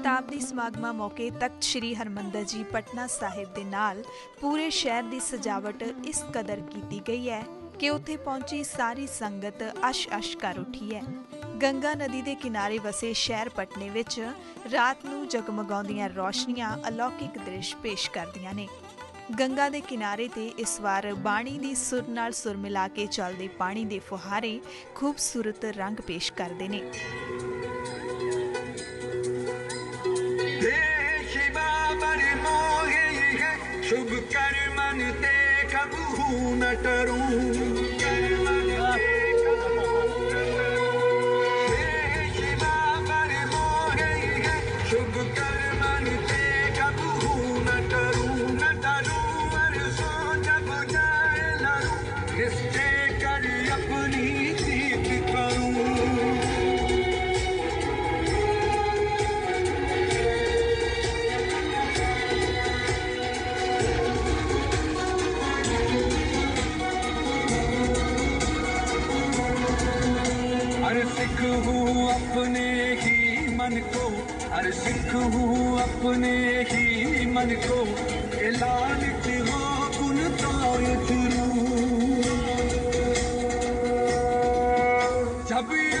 ਸ਼ਤਾਬਦੀ ਸਮਾਗਮਾਂ ਮੌਕੇ ਤਖਤ ਸ੍ਰੀ ਹਰਮੰਦਰ ਜੀ ਪਟਨਾ ਸਾਹਿਬ ਦੇ ਨਾਲ ਪੂਰੇ ਸ਼ਹਿਰ ਦੀ ਸਜਾਵਟ ਇਸ ਕਦਰ ਕੀਤੀ ਗਈ ਹੈ ਕਿ ਉੱਥੇ ਪਹੁੰਚੀ ਸਾਰੀ ਸੰਗਤ ਅਸ਼-ਅਸ਼ ਕਰ ਉੱਠੀ ਹੈ। ਗੰਗਾ ਨਦੀ ਦੇ ਕਿਨਾਰੇ ਵਸੇ ਸ਼ਹਿਰ ਪਟਨੇ ਵਿੱਚ ਰਾਤ ਨੂੰ ਜਗਮਗਾਉਂਦੀਆਂ ਰੌਸ਼ਨੀਆਂ ਅਲੌਕਿਕ ਦ੍ਰਿਸ਼ ਪੇਸ਼ ਕਰਦੀਆਂ ਨੇ। ਗੰਗਾ ਦੇ ਕਿਨਾਰੇ ਤੇ ਇਸ ਵਾਰ ਬਾਣੀ ਦੀ ਸੁਰ ਨਾਲ ਸੁਰ ਮਿਲਾ ਕੇ ਚੱਲਦੇ ਪਾਣੀ ਦੇ ਫੁਹਾਰੇ ਖੂਬਸੂਰਤ ਰੰਗ ਪੇਸ਼ ਕਰਦੇ ਨੇ। नटरू सिख हूँ अपने ही मन को हर सिख हूँ अपने ही मन को ऐलान हो गुण तार जब